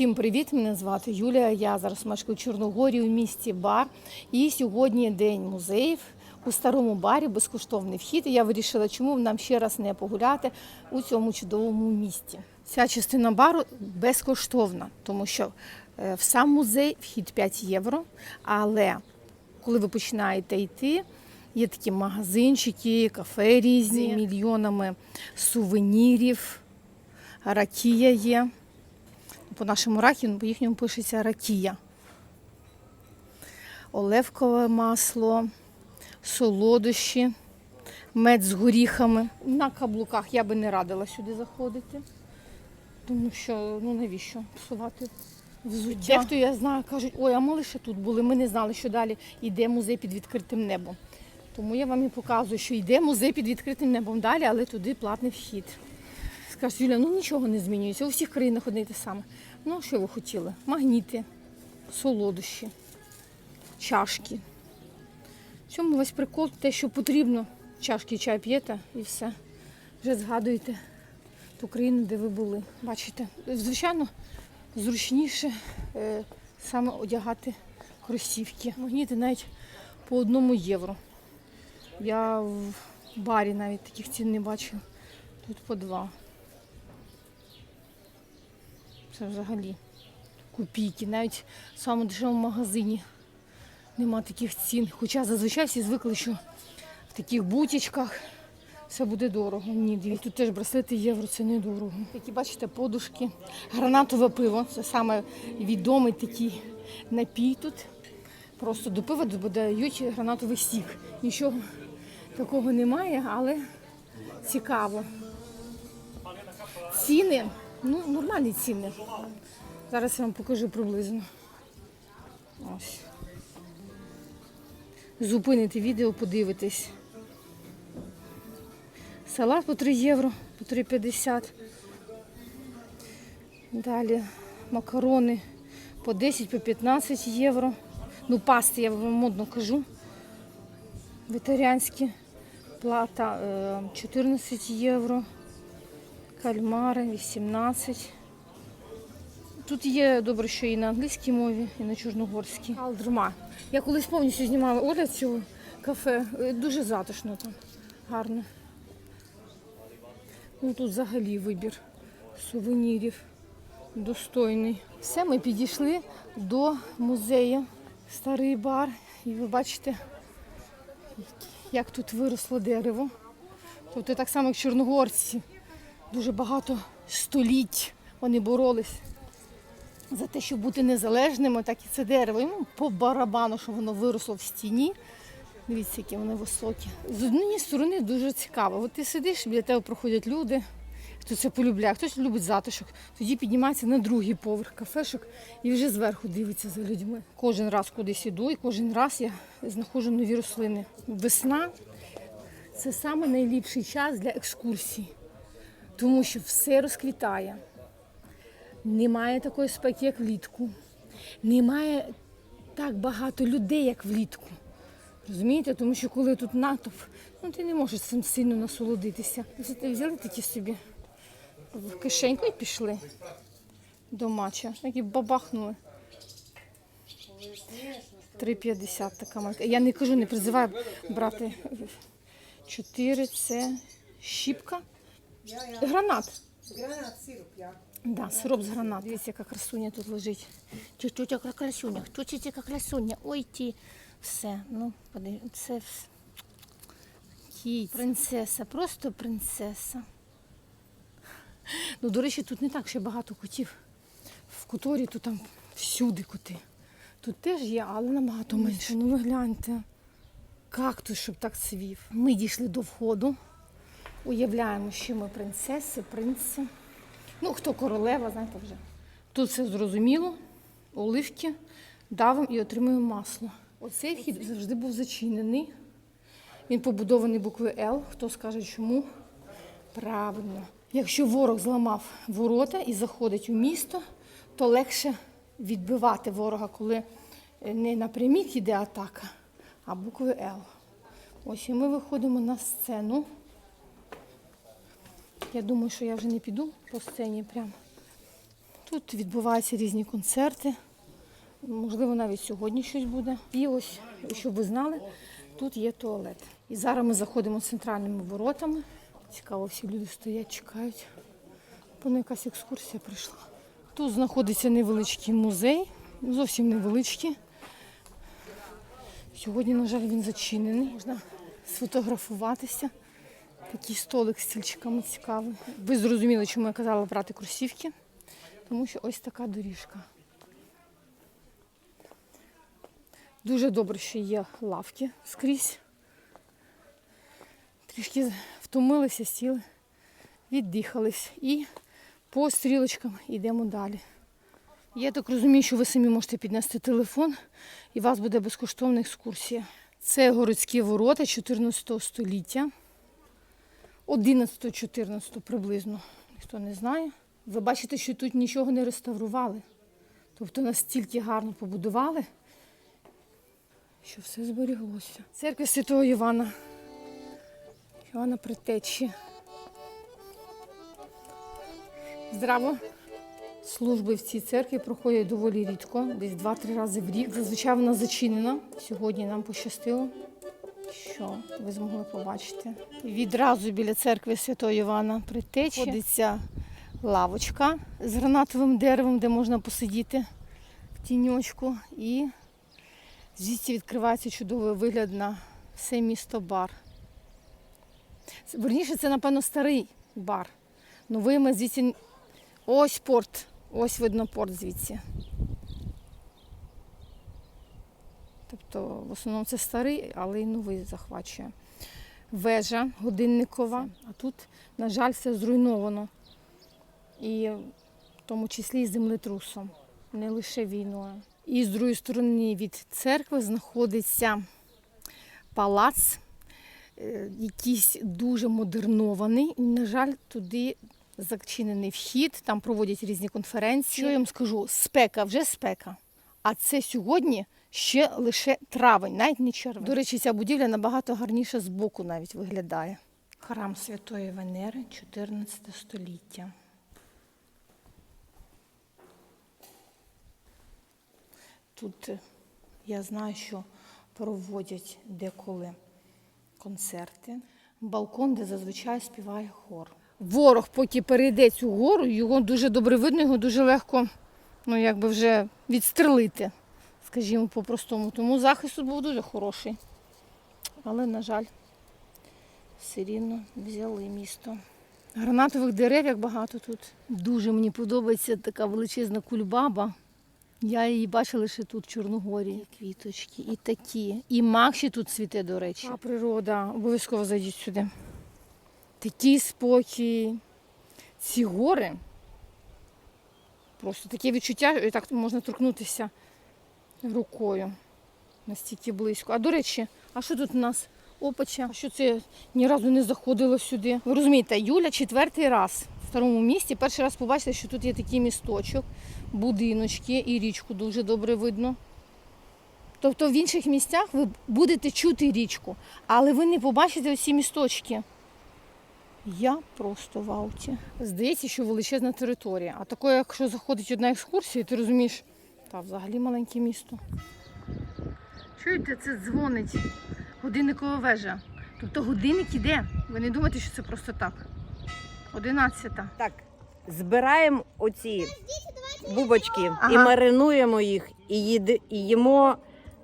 Всім привіт! Мене звати Юлія. Я зараз мешкаю в Чорногорії у місті Бар. І сьогодні день музеїв. У старому барі безкоштовний вхід. І я вирішила, чому нам ще раз не погуляти у цьому чудовому місті. Ця частина бару безкоштовна, тому що е, в сам музей вхід 5 євро. Але коли ви починаєте йти, є такі магазинчики, кафе різні мільйонами сувенірів, ракія є. По нашому ракі, по їхньому пишеться ракія. Оливкове масло, солодощі, мед з горіхами. На каблуках я би не радила сюди заходити, тому що ну навіщо псувати взуття. Дехто я знаю, кажуть, ой, а ми лише тут були, ми не знали, що далі йде музей під відкритим небом. Тому я вам і показую, що йде музей під відкритим небом далі, але туди платний вхід. Скажуть, Юля, ну нічого не змінюється. У всіх країнах одне й те саме. Ну, що ви хотіли? Магніти, солодощі, чашки. В цьому весь прикол, те, що потрібно. Чашки чай п'єте і все. Вже згадуєте ту країну, де ви були. Бачите, звичайно, зручніше е, саме одягати кросівки. Магніти навіть по одному євро. Я в барі навіть таких цін не бачила. Тут по два. Це взагалі копійки. Навіть в самому дешевому магазині нема таких цін. Хоча зазвичай всі звикли, що в таких бутічках все буде дорого. Ні, дивіться, тут теж браслети євро, це не дорого. Такі, бачите, подушки. Гранатове пиво. Це саме відомий такий напій тут. Просто до пива додають гранатовий сік. Нічого такого немає, але цікаво. Ціни, ну, нормальні ціни. Зараз я вам покажу приблизно. Ось. Зупините відео, подивитесь. Салат по 3 євро, по 3,50. Далі макарони по 10, по 15 євро. Ну, пасти, я вам модно кажу. Вегетаріанські. Плата е, 14 євро. Кальмари 18. Тут є добре, що і на англійській мові, і на чорногорській. Калдрма. Я колись повністю знімала огляд цього кафе. Е, Дуже затишно там. Гарно. Ну тут взагалі вибір сувенірів достойний. Все, ми підійшли до музею Старий бар. І ви бачите, як тут виросло дерево. Тобто так само, як чорногорці. Дуже багато століть вони боролись за те, щоб бути незалежними, так і це дерево. Йому по барабану, що воно виросло в стіні. Дивіться, які вони високі. З однієї сторони дуже цікаво. От ти сидиш, біля тебе проходять люди, хто це полюбляє, хтось любить затишок. Тоді піднімається на другий поверх кафешок і вже зверху дивиться за людьми. Кожен раз кудись іду, і кожен раз я знаходжу нові рослини. Весна це саме найліпший час для екскурсій, тому що все розквітає. Немає такої спеки, як влітку. Немає так багато людей, як влітку. Розумієте? Тому що коли тут натовп, ну ти не можеш цим сильно насолодитися. Взяти- Взяли такі собі в кишеньку і пішли до матча. І бабахнули. 3,50 така марка. Я не кажу, не призиваю брати 4 це щіпка. Гранат. Гранат, сироп, я. Да, сироп з гранат. Дивіться, яка красуня тут лежить. Чуть-чуть яка красуня, чуть-чуть яка красуня. Ой ті. Все, ну, подивіться, це все. Кіць. Принцеса, просто принцеса. Ну, до речі, тут не так ще багато котів. В куторі тут там всюди коти. Тут теж є, але набагато менше. Ну ви гляньте. Кактус, щоб так цвів. Ми дійшли до входу. Уявляємо, що ми принцеси, принци. Ну, хто королева, знаєте вже. Тут все зрозуміло. Оливки давимо і отримуємо масло. Оцей вхід завжди був зачинений. Він побудований буквою Л. Хто скаже чому? Правильно. Якщо ворог зламав ворота і заходить у місто, то легше відбивати ворога, коли е, не напрямік йде атака, а буквою Л. Ось і ми виходимо на сцену. Я думаю, що я вже не піду по сцені прямо. Тут відбуваються різні концерти. Можливо, навіть сьогодні щось буде. І ось, щоб ви знали, тут є туалет. І зараз ми заходимо центральними воротами. Цікаво, всі люди стоять, чекають. Певно, якась екскурсія прийшла. Тут знаходиться невеличкий музей, зовсім невеличкий. Сьогодні, на жаль, він зачинений. Можна сфотографуватися. Такий столик з стільчиками цікавий. Ви зрозуміли, чому я казала брати кросівки, тому що ось така доріжка. Дуже добре, що є лавки скрізь. Трішки втомилися, сіли, віддихались і по стрілочкам йдемо далі. Я так розумію, що ви самі можете піднести телефон і у вас буде безкоштовна екскурсія. Це городські ворота 14 століття. 11-14 приблизно, ніхто не знає. Ви бачите, що тут нічого не реставрували. Тобто настільки гарно побудували, що все зберіглося. Церква Святого Івана. Івана Притечі. Здраво! Служби в цій церкві проходять доволі рідко, десь 2-3 рази в рік. Зазвичай вона зачинена. Сьогодні нам пощастило, що ви змогли побачити. Відразу біля церкви Святого Івана Притечі ходиться лавочка з гранатовим деревом, де можна посидіти в тіньочку. І звідси відкривається чудовий вигляд на все місто бар. Верніше, це, напевно, старий бар. Новий ми звідси. Ось порт. Ось видно порт звідси. Тобто, в основному це старий, але й новий захвачує. Вежа годинникова, а тут, на жаль, все зруйновано. І в тому числі і землетрусом, не лише війною. І з другої сторони від церкви знаходиться палац, е, якийсь дуже модернований. І, на жаль, туди зачинений вхід, там проводять різні конференції. Що я вам скажу? Спека, вже спека. А це сьогодні ще лише травень, навіть не червень. До речі, ця будівля набагато гарніше з боку навіть виглядає. Храм Святої Венери, 14 століття. Тут е, я знаю, що проводять деколи концерти. Балкон, де зазвичай співає хор. Ворог, поки перейде цю гору, його дуже добре видно, його дуже легко ну, якби вже відстрелити, скажімо по-простому. Тому захист тут був дуже хороший. Але, на жаль, все рівно взяли місто. Гранатових дерев як багато тут. Дуже мені подобається така величезна кульбаба. Я її бачила лише тут, в Чорногорії. І квіточки, і такі. І мак ще тут цвіте, до речі. А природа, обов'язково зайдіть сюди. Такий спокій. Ці гори. Просто таке відчуття, і так можна торкнутися рукою. Настільки близько. А до речі, а що тут у нас? Опача. А що це ні разу не заходила сюди? Ви розумієте, Юля четвертий раз в старому місті. Перший раз побачила, що тут є такий місточок, будиночки і річку дуже добре видно. Тобто в інших місцях ви будете чути річку, але ви не побачите оці місточки. Я просто в ауті. Здається, що величезна територія. А таке, якщо заходить одна екскурсія, ти розумієш, та взагалі маленьке місто. Чуєте, це дзвонить годинникова вежа. Тобто годинник іде. Ви не думаєте, що це просто так. Одинадцята. Так, збираємо оці бубочки і маринуємо їх, і, їди, і їмо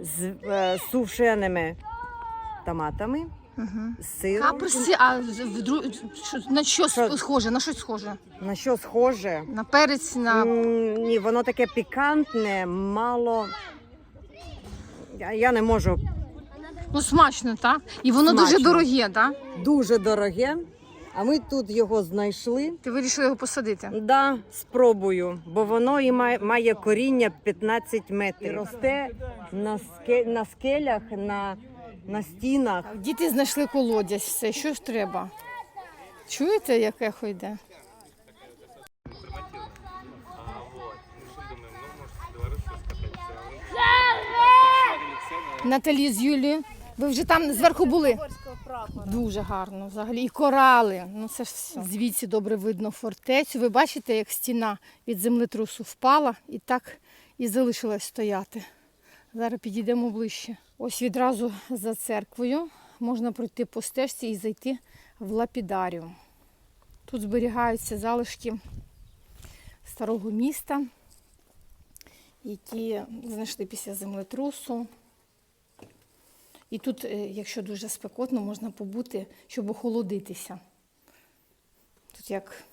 з е, сушеними томатами, Угу. з сиром. Каперси, а в- дру- що- на що Що? схоже? На що схоже? На що схоже? На перець, на М, Ні, воно таке пікантне, мало. Я, я не можу ну смачно, так? І воно дуже Смачно. дороге, так? дуже дороге. А ми тут його знайшли. Ти вирішила його посадити. Да, спробую, бо воно і має, має коріння 15 метрів. І росте на, ske, на скелях, на, на стінах. Діти знайшли колодязь, все, що ж треба. Чуєте, як ехо йде? Наталі з Юлією. Ви вже там зверху були. Дуже гарно взагалі. І корали. Ну це ж все. Звідси добре видно фортецю. Ви бачите, як стіна від землетрусу впала і так і залишилась стояти. Зараз підійдемо ближче. Ось відразу за церквою можна пройти по стежці і зайти в лапідаріум. Тут зберігаються залишки старого міста, які знайшли після землетрусу. І тут, е, якщо дуже спекотно, можна побути, щоб охолодитися. Тут як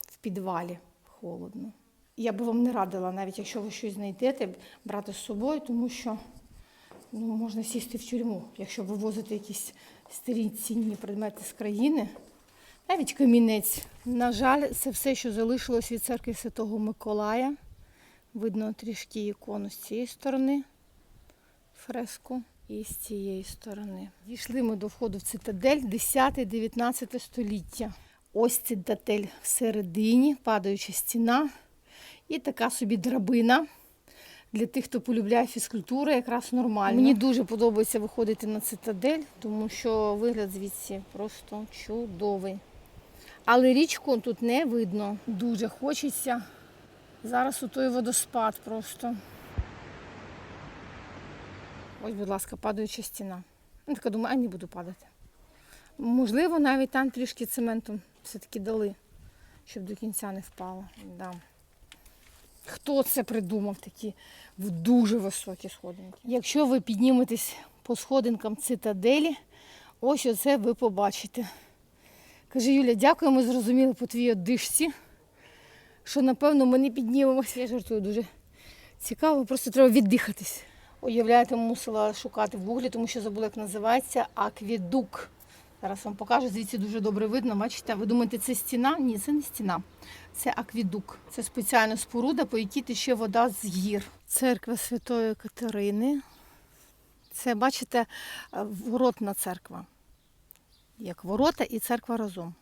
в підвалі холодно. Я би вам не радила, навіть якщо ви щось знайдете, брати з собою, тому що ну, можна сісти в тюрму, якщо вивозити якісь старі цінні предмети з країни. Навіть камінець. На жаль, це все, що залишилось від церкви Святого Миколая. Видно трішки ікону з цієї сторони, фреску і з цієї сторони. Дійшли ми до входу в цитадель 10-19 століття. Ось цитадель всередині, падаюча стіна і така собі драбина. Для тих, хто полюбляє фізкультуру, якраз нормально. Мені дуже подобається виходити на цитадель, тому що вигляд звідси просто чудовий. Але річку тут не видно. Дуже хочеться. Зараз у той водоспад просто. Ось, будь ласка, падаюча стіна. Я така думаю, а не буду падати. Можливо, навіть там трішки цементом все-таки дали, щоб до кінця не впало. Да. Хто це придумав такі дуже високі сходинки? Якщо ви підніметесь по сходинкам цитаделі, ось оце ви побачите. Каже Юля, дякую, ми зрозуміли по твоїй одишці, що напевно ми не піднімемося. Я жартую дуже цікаво, просто треба віддихатись. Уявляєте, мусила шукати в гуглі, тому що забула, як називається аквідук. Зараз вам покажу, звідси дуже добре видно. Бачите, ви думаєте, це стіна? Ні, це не стіна. Це аквідук. Це спеціальна споруда, по якій тече вода з гір. Церква Святої Катерини. Це, бачите, е, воротна церква. Як ворота і церква разом.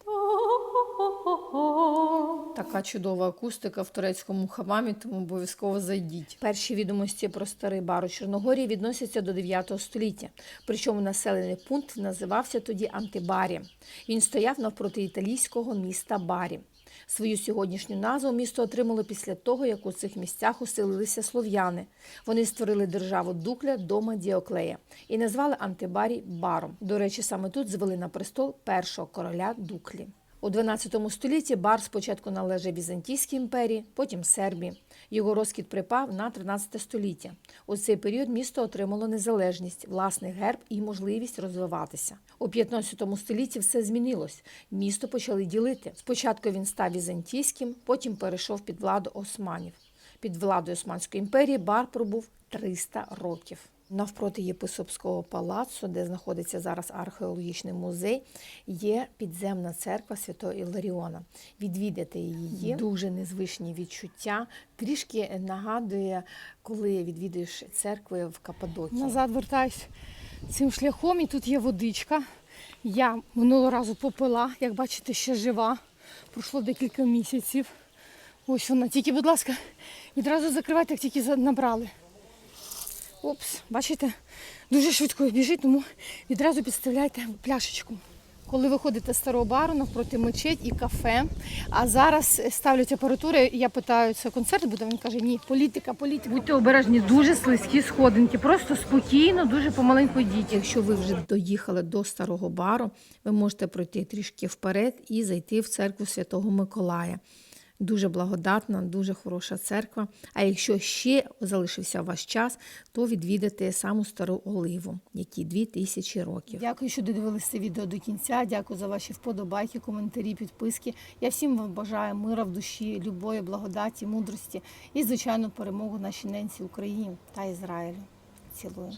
Така чудова акустика в турецькому хамамі, тому обов'язково зайдіть. Перші відомості про старий бар у Чорногорії відносяться до 9 століття. Причому населений пункт називався тоді Антибарі. Він стояв навпроти італійського міста Барі. Свою сьогоднішню назву місто отримало після того, як у цих місцях оселилися слов'яни. Вони створили державу Дукля дома Діоклея і назвали Антибарі Баром. До речі, саме тут звели на престол першого короля Дуклі. У 12 столітті бар спочатку належав Візантійській імперії, потім Сербії. Його розквіт припав на 13 століття. У цей період місто отримало незалежність, власний герб і можливість розвиватися. У 15 столітті все змінилось. Місто почали ділити. Спочатку він став візантійським, потім перейшов під владу османів. Під владою Османської імперії бар пробув 300 років. Навпроти єпископського палацу, де знаходиться зараз археологічний музей, є підземна церква Святого Іларіона. Відвідати її дуже незвичні відчуття. Трішки нагадує, коли відвідуєш церкви в Каппадокії. Назад вертаюсь цим шляхом, і тут є водичка. Я минулого разу попила, як бачите, ще жива. Пройшло декілька місяців. Ось вона. Тільки, будь ласка, відразу закривайте, як тільки набрали. Опс, бачите, дуже швидко біжить, тому відразу підставляйте пляшечку. Коли виходите з старого бару навпроти мечеть і кафе, а зараз ставлять апаратуру, я питаю, це концерт буде? Він каже, ні, політика, політика. Будьте обережні, дуже слизькі сходинки, просто спокійно, дуже помаленьку йдіть. Якщо ви вже доїхали до старого бару, ви можете пройти трішки вперед і зайти в церкву Святого Миколая. Дуже благодатна, дуже хороша церква. А якщо ще залишився ваш час, то відвідати саму стару оливу, якій 2000 років. Дякую, що додивилися відео до кінця. Дякую за ваші вподобайки, коментарі, підписки. Я всім вам бажаю мира в душі, любові, благодаті, мудрості і, звичайно, перемогу нашій ненці Україні та Ізраїлю. Цілую.